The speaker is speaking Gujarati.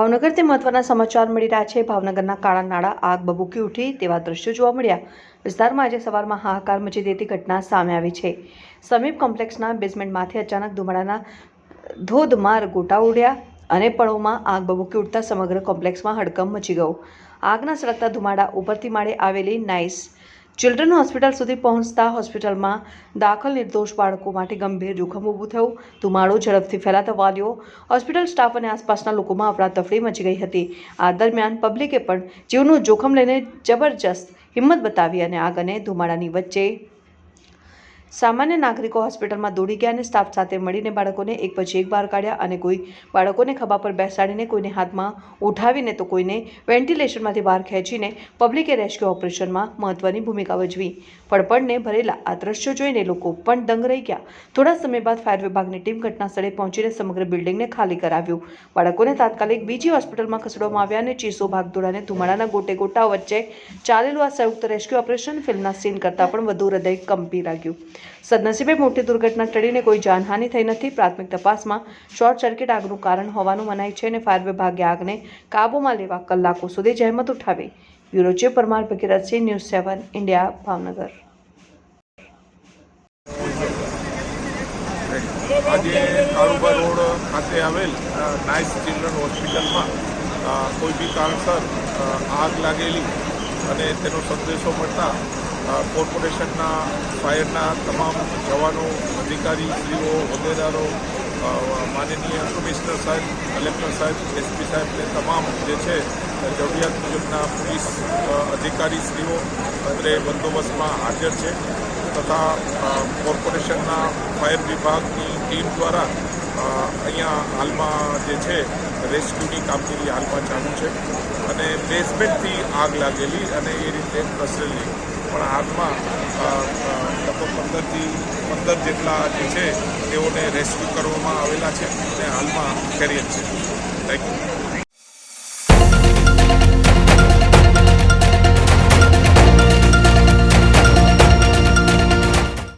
ભાવનગરથી મહત્વના સમાચાર મળી રહ્યા છે. ભાવનગરના કાળા નાળા આગ બબૂકી ઉઠી તેવા દ્રશ્યો જોવા મળ્યા. વિસ્તારમાં આજે સવારમાં હાહાકાર મચી દેતી ઘટના સામે આવી છે. સમીપ કોમ્પ્લેક્સના બેઝમેન્ટમાંથી અચાનક ધુમાડાના ધોધમાર ગોટા ઉડ્યા અને પળોમાં આગ બબૂકી ઉઠતા સમગ્ર કોમ્પ્લેક્સમાં હડકંપ મચી ગયો. આગના સળગતા ધુમાડા ઉપરથી માળે આવેલી નાઇસ ચિલ્ડ્રન હોસ્પિટલ સુધી પહોંચતા હોસ્પિટલમાં દાખલ નિર્દોષ બાળકો માટે ગંભીર જોખમ ઊભું થયું. ધુમાડો ઝડપથી ફેલાતા વાલીઓ, હોસ્પિટલ સ્ટાફ અને આસપાસના લોકોમાં અફરાતફરી મચી ગઈ હતી. આ દરમિયાન પબ્લિકે પણ જીવનું જોખમ લઈને જબરજસ્ત હિંમત બતાવી અને આગ અને ધુમાડાની વચ્ચે સામાન્ય નાગરિકો હોસ્પિટલમાં દોડી ગયા અને સ્ટાફ સાથે મળીને બાળકોને એક પછી એક બહાર કાઢ્યા અને કોઈ બાળકોને ખભા પર બેસાડીને કોઈને હાથમાં ઉઠાવીને તો કોઈને વેન્ટિલેશનમાંથી બહાર ખેંચીને પબ્લિકે રેસ્ક્યુ ઓપરેશનમાં મહત્વની ભૂમિકા ભજવી. પડપડને ભરેલા આ દ્રશ્યો જોઈને લોકો પણ દંગ રહી ગયા. થોડા સમય બાદ ફાયર વિભાગની ટીમ ઘટના સ્થળે પહોંચીને સમગ્ર બિલ્ડિંગને ખાલી કરાવ્યું. બાળકોને તાત્કાલિક બીજી હોસ્પિટલમાં ખસેડવામાં આવ્યા અને ચીસો ભાગદોડ અને ધુમાડાના ગોટે ગોટા વચ્ચે ચાલેલું આ સંયુક્ત રેસ્ક્યુ ઓપરેશન ફિલ્મના સીન કરતાં પણ વધુ હૃદય કંપી લાગ્યું. સદનસીબે મોટી દુર્ઘટના ટળીને કોઈ જાનહાનિ થઈ નથી. પ્રાથમિક તપાસમાં શોર્ટ સર્કિટ આગનું કારણ હોવાનું મનાય છે અને ફાયર વિભાગે આગને કાબૂમાં લેવા કલાકો સુધી જહેમત ઉઠાવી. Bureau chief Parmar Bhagirathsinh, news seven, India, Bhavnagar. આજે કાળુભા રોડ ખાતે આવેલ નાઇસ ચિલ્ડ્રન હોસ્પિટલમાં કોઈ બી કારણસર આગ લાગેલી અને તેનો સંદેશો મળતા કોર્પોરેશનના, ફાયરના તમામ જવાનો, અધિકારી, શ્રીઓ, હોદ્દેદારો માનનીય કમિશનર સાહેબ, કલેક્ટર સાહેબ, એસપી સાહેબ તે તમામ જે છે, જરૂરિયાત મુજબના પોલીસ અધિકારીશ્રીઓ અધિકારી, શ્રીઓ, અત્રે બંદોબસ્તમાં હાજર છે. તથા કોર્પોરેશનના ફાયર વિભાગની ટીમ દ્વારા અહીંયા હાલમાં જે છે, રેસ્ક્યુની કામગીરી હાલમાં ચાલુ છે અને બેઝમેન્ટથી આગ લાગેલી અને એ રીતે પ્રસરેલી. પણ આગમાં લગભગ પંદરથી, પંદર જેટલા જે છે, તેઓને રેસ્ક્યુ કરવામાં આવેલા છે અને હાલમાં કેરિયર છે. Thank you